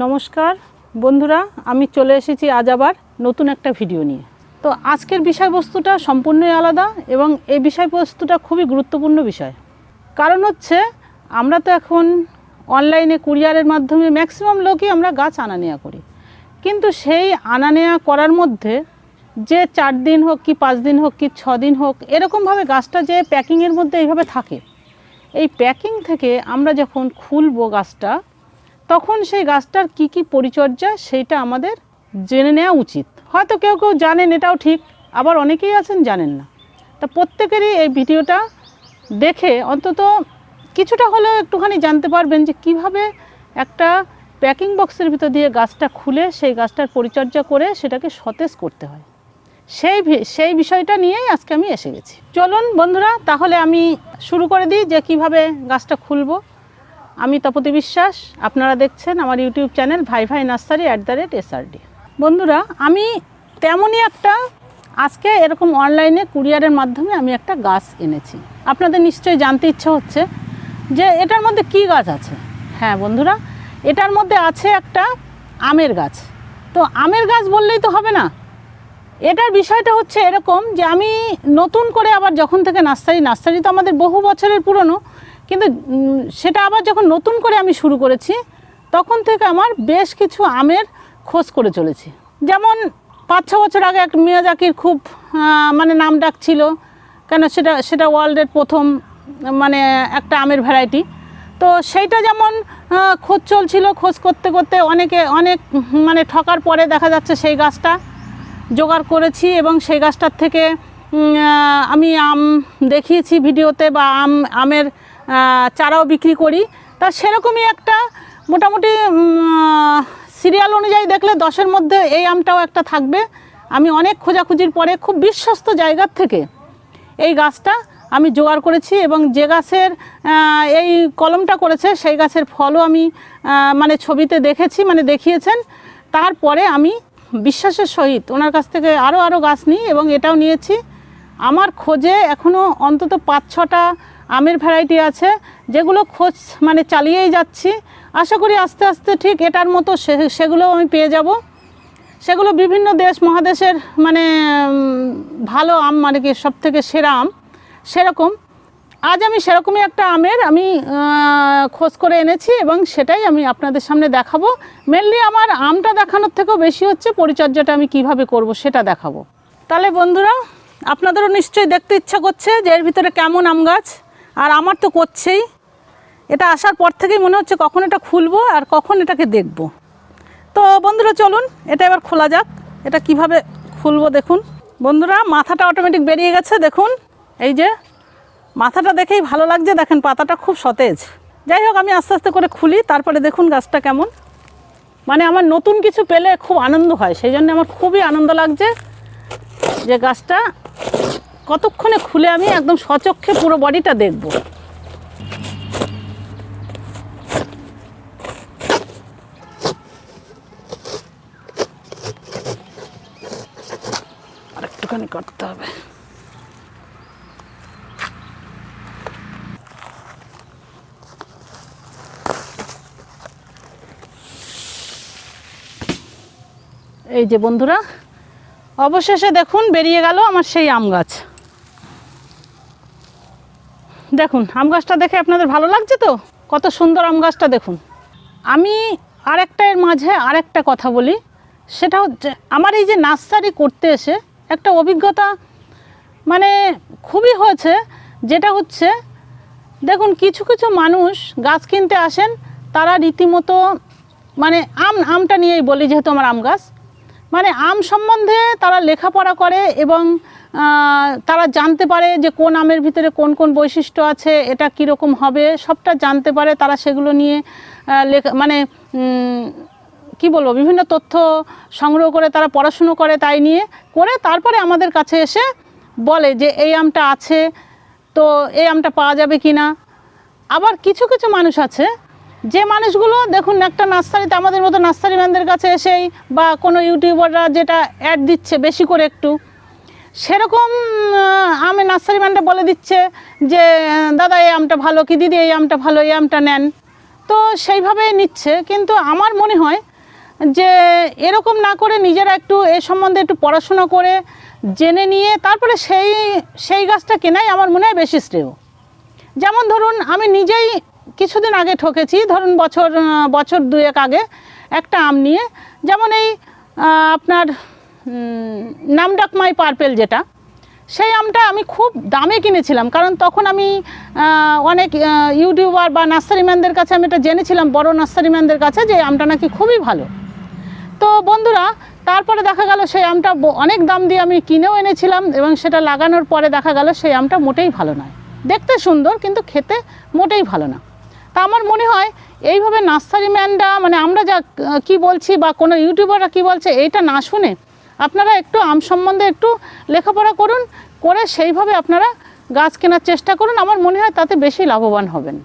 নমস্কার। বন্ধুরা, আমি চলে এসেছি আজ আবার নতুন একটা ভিডিও নিয়ে। তো আজকের বিষয়বস্তুটা সম্পূর্ণই আলাদা এবং এই বিষয়বস্তুটা খুবই গুরুত্বপূর্ণ বিষয়। কারণ হচ্ছে, আমরা তো এখন অনলাইনে কুরিয়ারের মাধ্যমে ম্যাক্সিমাম লোকই আমরা গাছ আনা নেওয়া করি। কিন্তু সেই আনা নেওয়া করার মধ্যে যে চার দিন হোক কি পাঁচ দিন হোক কি ছ দিন হোক, এরকমভাবে গাছটা যে প্যাকিংয়ের মধ্যে এইভাবে থাকে। এই প্যাকিং থেকে আমরা যখন খুলবো গাছটা তখন সেই গাছটার কি কি পরিচর্যা সেইটা আমাদের জেনে নেওয়া উচিত। হয়তো কেউ কেউ জানেন এটাও ঠিক, আবার অনেকেই আছেন জানেন না। তা প্রত্যেকেরই এই ভিডিওটা দেখে অন্তত কিছুটা হলেও একটুখানি জানতে পারবেন যে কীভাবে একটা প্যাকিং বক্সের ভিতর দিয়ে গাছটা খুলে সেই গাছটার পরিচর্যা করে সেটাকে সতেজ করতে হয়। সেই সেই বিষয়টা নিয়েই আজকে আমি এসে গেছি। চলুন বন্ধুরা, তাহলে আমি শুরু করে দিই যে কীভাবে গাছটা খুলবো। আমি তপতি বিশ্বাস, আপনারা দেখছেন আমার ইউটিউব চ্যানেল ভাই ভাই nursery at the rate SRD বন্ধুরা, আমি তেমনই একটা, আজকে এরকম অনলাইনে কুরিয়ারের মাধ্যমে আমি একটা গাছ এনেছি। আপনাদের নিশ্চয়ই জানতে ইচ্ছা হচ্ছে যে এটার মধ্যে কি গাছ আছে? হ্যাঁ বন্ধুরা, এটার মধ্যে আছে একটা আমের গাছ। তো আমের গাছ বললেই তো হবে না। এটার বিষয়টা হচ্ছে এরকম যে আমি নতুন করে আবার যখন থেকে নার্সারি নার্সারি তো আমাদের বহু বছরের পুরনো কিন্তু সেটা আবার যখন নতুন করে আমি শুরু করেছি, তখন থেকে আমার বেশ কিছু আমের খোঁজ করে চলেছি। যেমন, পাঁচ, ছ বছর আগে এক মিয়াজাকির খুব মানে নাম ডাক ছিল, কেন সেটা সেটা ওয়ার্ল্ডের প্রথম মানে একটা আমের ভ্যারাইটি। তো সেইটা যেমন খোঁজ চলছিল, খোঁজ করতে করতে অনেকে, অনেক মানে ঠকার পরে দেখা যাচ্ছে সেই গাছটা জোগাড় করেছি এবং সেই গাছটার থেকে আমি আম দেখিয়েছি ভিডিওতে বা আম, আমের চারাও বিক্রি করি। তা সেরকমই একটা মোটামুটি সিরিয়াল অনুযায়ী দেখলে দশের মধ্যে এই আমটাও একটা থাকবে। আমি অনেক খোঁজাখুঁজির পরে খুব বিশ্বস্ত জায়গার থেকে এই গাছটা আমি জোগাড় করেছি এবং যে গাছের এই কলমটা করেছে সেই গাছের ফলও আমি মানে ছবিতে দেখেছি মানে দেখিয়েছেন। তারপরে আমি বিশ্বাসের সহিত ওনার কাছ থেকে আরও আরও গাছ নিই এবং এটাও নিয়েছি। আমার খোঁজে এখনও অন্তত পাঁচ ছটা আমের ভ্যারাইটি আছে, যেগুলো খোঁজ মানে চালিয়েই যাচ্ছি। আশা করি আস্তে আস্তে ঠিক এটার মতো সে- সেগুলোও আমি পেয়ে যাব। সেগুলো বিভিন্ন দেশ, মহাদেশের মানে ভালো আম মানে কি সব থেকে সেরা আম, সেরকম। আজ আমি সেরকমই একটা আমের আমি খোঁজ করে এনেছি এবং সেটাই আমি আপনাদের সামনে দেখাবো। মেনলি আমার আমটা দেখানোর থেকেও বেশি হচ্ছে পরিচর্যাটা আমি কীভাবে করব সেটা দেখাবো। তাহলে বন্ধুরা আপনাদেরও নিশ্চয়ই দেখতে ইচ্ছা করছে যে এর ভিতরে কেমন আম গাছ, আর আমার তো করছেই। এটা আসার পর থেকেই মনে হচ্ছে কখন এটা খুলবো আর কখন এটাকে দেখব। তো বন্ধুরা, চলুন, এটা এবার খোলা যাক। এটা কীভাবে খুলবো দেখুন। বন্ধুরা, মাথাটা অটোমেটিক বেরিয়ে গেছে, দেখুন। এই যে, মাথাটা দেখেই ভালো লাগছে। দেখেন, পাতাটা খুব সতেজ। যাই হোক, আমি আস্তে আস্তে করে খুলি, তারপরে দেখুন গাছটা কেমন। মানে আমার নতুন কিছু পেলে খুব আনন্দ হয়, সেই জন্য আমার খুবই আনন্দ লাগছে। যে গাছটা কতক্ষণে খুলে আমি একদম সচক্ষে পুরো বডিটা দেখব। একটুখানি করতে হবে। এই যে বন্ধুরা অবশেষে দেখুন বেরিয়ে গেল আমার সেই আম গাছ। দেখুন, আম গাছটা দেখে আপনাদের ভালো লাগছে তো? কত সুন্দর আম গাছটা দেখুন। আমি আরেকটা এর মাঝে আরেকটা কথা বলি, সেটা হচ্ছে আমার এই যে নার্সারি করতে এসে একটা অভিজ্ঞতা মানে খুবই হয়েছে, যেটা হচ্ছে দেখুন, কিছু কিছু মানুষ গাছ কিনতে আসেন, তারা রীতিমতো মানে আম, আমটা নিয়েই বলি, যেহেতু আমার আম গাছ মানে আম সম্বন্ধে তারা লেখাপড়া করে এবং তারা জানতে পারে যে কোন আমের ভিতরে কোন কোন বৈশিষ্ট্য আছে, এটা কীরকম হবে, সবটা জানতে পারে তারা সেগুলো নিয়ে লেখা মানে কি বলব, বিভিন্ন তথ্য সংগ্রহ করে তারা পড়াশুনো করে তাই নিয়ে করে তারপরে আমাদের কাছে এসে বলে যে এই আমটা আছে, তো এই আমটা পাওয়া যাবে কি না আবার কিছু কিছু মানুষ আছে যে মানুষগুলো, দেখুন, একটা নার্সারিতে আমাদের মতো নার্সারি ম্যানদের কাছে এসেই বা কোনো ইউটিউবাররা যেটা অ্যাড দিচ্ছে বেশি করে একটু, সেরকম আমি নার্সারি ম্যানটা বলে দিচ্ছে যে দাদা, এই আমটা ভালো কি? দিদি, এই আমটা ভালো, এই আমটা নেন। তো সেইভাবে নিচ্ছে, কিন্তু আমার মনে হয় যে, এরকম না করে নিজেরা একটু এ সম্বন্ধে একটু পড়াশোনা করে জেনে নিয়ে তারপরে সেই সেই গাছটা কেনাই আমার মনে হয় বেশি শ্রেয়। যেমন ধরুন, আমি নিজেই কিছুদিন আগে ঠকেছি ধরুন বছর বছর দুয়েক আগে একটা আম নিয়ে। যেমন এই আপনার উম, নামডাক মাই পার্পেল যেটা সেই আমটা আমি খুব দামে কিনেছিলাম। কারণ তখন আমি অনেক ইউটিউবার বা নার্সারিম্যানদের কাছে আমি এটা জেনেছিলাম বড় নার্সারিম্যানদের কাছে যে আমটা নাকি খুবই ভালো। তো বন্ধুরা তারপরে দেখা গেল সেই আমটা অনেক দাম দিয়ে আমি কিনেও এনেছিলাম এবং সেটা লাগানোর পরে দেখা গেল সেই আমটা মোটেই ভালো নয়। দেখতে সুন্দর কিন্তু খেতে মোটেই ভালো না। তা আমার মনে হয় এইভাবে নার্সারি ম্যানরা মানে আমরা যা কি বলছি বা কোনো ইউটিউবাররা কি বলছে এইটা না শুনে আপনারা একটু আম সম্বন্ধে একটু লেখাপড়া করুন, করে সেইভাবে আপনারা গাছ কেনার চেষ্টা করুন। আমার মনে হয় তাতে বেশি লাভবান হবেন।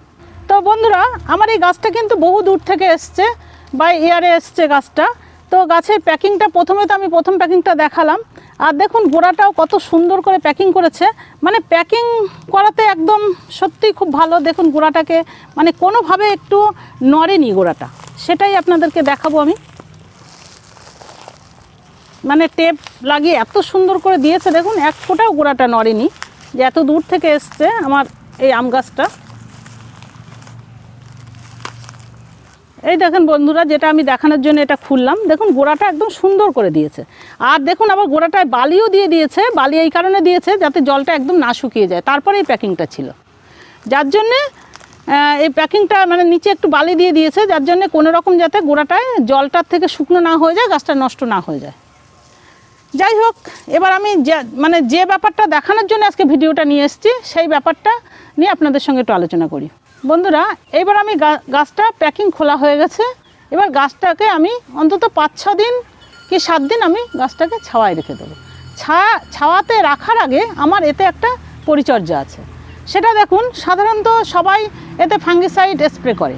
তো বন্ধুরা, আমার এই গাছটা কিন্তু বহু দূর থেকে এসছে বাই ইয়ারে এসছে গাছটা। তো গাছের প্যাকিংটা প্রথমে তো আমি প্রথম প্যাকিংটা দেখালাম। আর দেখুন গোড়াটাও কত সুন্দর করে প্যাকিং করেছে। মানে প্যাকিং করাতে একদম সত্যিই খুব ভালো। দেখুন গোড়াটাকে মানে কোনোভাবে একটু নড়েনি গোড়াটা সেটাই আপনাদেরকে দেখাবো আমি। মানে টেপ লাগিয়ে এত সুন্দর করে দিয়েছে। দেখুন, এক ফোঁটাও গোড়াটা নড়েনি। যে এত দূর থেকে এসছে আমার এই আম গাছটা। এই দেখেন বন্ধুরা, যেটা আমি দেখানোর জন্য এটা খুললাম। দেখুন, গোড়াটা একদম সুন্দর করে দিয়েছে। আর দেখুন, আবার গোড়াটায় বালিও দিয়ে দিয়েছে। বালি এই কারণে দিয়েছে যাতে জলটা একদম না শুকিয়ে যায়। তারপরে এই প্যাকিংটা ছিল। যার জন্যে এই প্যাকিংটা মানে নিচে একটু বালি দিয়ে দিয়েছে, যার জন্য কোনো রকম যাতে গোড়াটায় জলটার থেকে শুকনো না হয়ে যায়, গাছটা নষ্ট না হয়ে যায়। যাই হোক, এবার আমি যে মানে যে ব্যাপারটা দেখানোর জন্য আজকে ভিডিওটা নিয়ে এসেছি, সেই ব্যাপারটা নিয়ে আপনাদের সঙ্গে একটু আলোচনা করি। বন্ধুরা, এবার আমি গাছটা প্যাকিং খোলা হয়ে গেছে। এবার গাছটাকে আমি অন্তত পাঁচ, ছ দিন কি সাত দিন আমি গাছটাকে ছাওয়ায় রেখে দেবো। ছায়া ছাওয়াতে রাখার আগে আমার এতে একটা পরিচর্যা আছে। সেটা দেখুন, সাধারণত সবাই এতে ফাঙ্গিসাইড স্প্রে করে।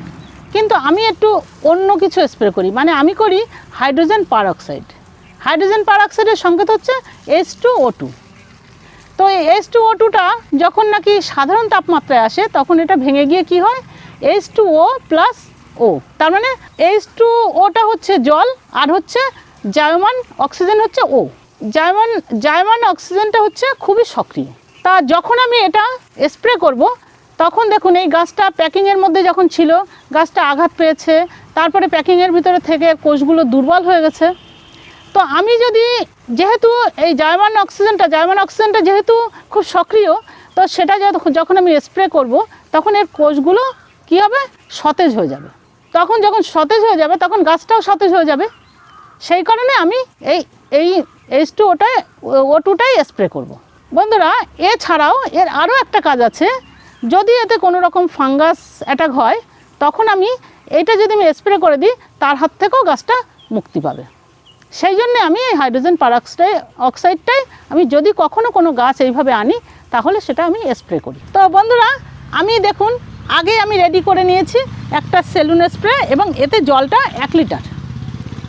কিন্তু আমি একটু অন্য কিছু স্প্রে করি। মানে আমি করি হাইড্রোজেন পারঅক্সাইড হাইড্রোজেন পারঅক্সাইডের সংকেত হচ্ছে এইচ টু ও টু তো এই এইচ টু ও টুটা যখন নাকি সাধারণ তাপমাত্রায় আসে, তখন এটা ভেঙে গিয়ে কি হয়? H two O plus O তার মানে এইচ টু ওটা হচ্ছে জল আর হচ্ছে জায়মান অক্সিজেন হচ্ছে ও জায়মান জায়মান অক্সিজেনটা হচ্ছে খুবই সক্রিয়। তা যখন আমি এটা স্প্রে করব, তখন দেখুন এই গাছটা প্যাকিংয়ের মধ্যে যখন ছিল, গাছটা আঘাত পেয়েছে, তারপরে প্যাকিংয়ের ভিতরে থেকে কোষগুলো দুর্বল হয়ে গেছে। তো আমি যদি যেহেতু এই জায়মান অক্সিজেনটা জায়মান অক্সিজেনটা যেহেতু খুব সক্রিয়, তো সেটা যখন- আমি স্প্রে করব, তখন এর কোষগুলো কী হবে? সতেজ হয়ে যাবে। তখন যখন সতেজ হয়ে যাবে, তখন গাছটাও সতেজ হয়ে যাবে। সেই কারণে আমি এই এই এইচ টু ওটাই ও টুটাই স্প্রে করব। বন্ধুরা, এছাড়াও এর আরও একটা কাজ আছে। যদি এতে কোনো রকম ফাঙ্গাস অ্যাটাক হয়, তখন আমি এইটা যদি আমি স্প্রে করে দিই, তার হাত থেকেও গাছটা মুক্তি পাবে। সেই জন্য আমি এই হাইড্রোজেন পারঅক্সাইড অক্সাইডটাই আমি যদি কখনো কোনো গাছ এইভাবে আনি, তাহলে সেটা আমি স্প্রে করি। তো বন্ধুরা, আমি দেখুন আগে আমি রেডি করে নিয়েছি একটা সেলুন স্প্রে এবং এতে জলটা এক লিটার।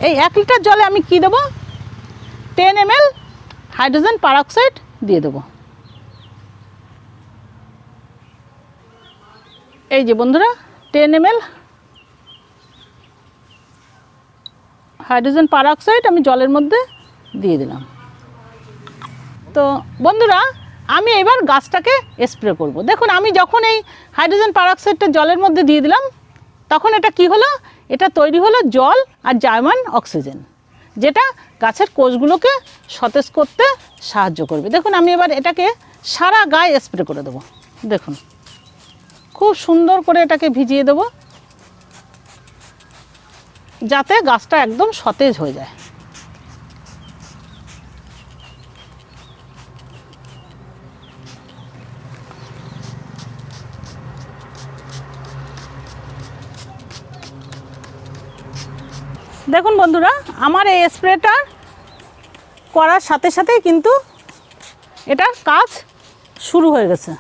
এই এক লিটার জলে আমি কি দেবো? টেন এম হাইড্রোজেন পারঅক্সাইড দিয়ে দেবো। এই যে বন্ধুরা টেন এম হাইড্রোজেন পারঅক্সাইড আমি জলের মধ্যে দিয়ে দিলাম। তো বন্ধুরা, আমি এবার গাছটাকে স্প্রে করব। দেখুন, আমি যখন এই হাইড্রোজেন পারঅক্সাইডটা জলের মধ্যে দিয়ে দিলাম, তখন এটা কি হলো? এটা তৈরি হলো জল আর জার্মান অক্সিজেন, যেটা গাছের কোষগুলোকে সতেজ করতে সাহায্য করবে। দেখুন, আমি এবার এটাকে সারা গায়ে স্প্রে করে দেবো। দেখুন, খুব সুন্দর করে এটাকে ভিজিয়ে দেবো। যাতে গাছটা একদম সতেজ হয়ে যায়। দেখুন বন্ধুরা, আমার এই স্প্রেটা করার সাথে সাথেই কিন্তু এটার কাজ শুরু হয়ে গেছে।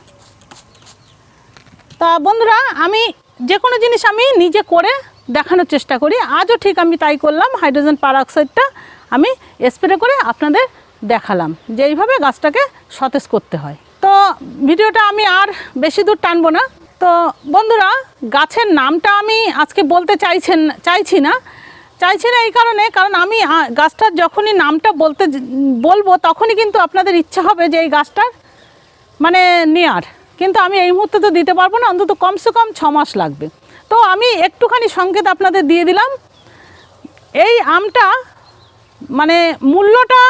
তা বন্ধুরা, আমি যে কোনো জিনিস আমি নিজে করে দেখানোর চেষ্টা করি। আজও ঠিক আমি তাই করলাম, হাইড্রোজেন পারঅক্সাইডটা আমি স্প্রে করে আপনাদের দেখালাম যে এইভাবে গাছটাকে সতেজ করতে হয়। তো ভিডিওটা আমি আর বেশি দূর টানবো না। তো বন্ধুরা, গাছের নামটা আমি আজকে বলতে চাইছেন, চাইছি না। চাইছি না এই কারণে, কারণ আমি গাছটার যখনই নামটা বলতে বলব তখনই কিন্তু আপনাদের ইচ্ছা হবে যে এই গাছটার মানে নেয়ার। কিন্তু আমি এই মুহূর্তে তো দিতে পারব না, অন্তত কমসে কম ছ মাস লাগবে। তো আমি একটুখানি সংকেত আপনাদের দিয়ে দিলাম। এই আমটা মানে মূল্যটা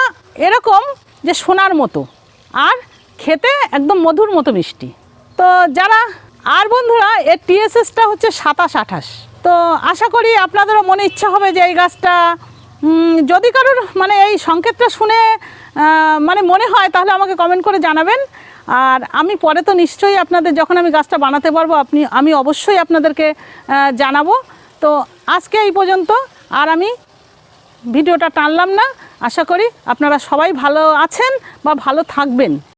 এরকম যে সোনার মতো আর খেতে একদম মধুর মতো মিষ্টি। তো যারা, আর বন্ধুরা, এর টিএসএসটা হচ্ছে সাতাশ আঠাশ। তো আশা করি আপনাদেরও মনে ইচ্ছা হবে যে এই গাছটা যদি কারোর মানে এই সংকেতটা শুনে মানে মনে হয়, তাহলে আমাকে কমেন্ট করে জানাবেন। আর আমি পরে তো নিশ্চয়ই আপনাদের যখন আমি গাছটা বানাতে পারব, আপনি, আমি অবশ্যই আপনাদেরকে জানাব। তো আজকে এই পর্যন্ত, আর আমি ভিডিওটা টানলাম না। আশা করি আপনারা সবাই ভালো আছেন বা ভালো থাকবেন।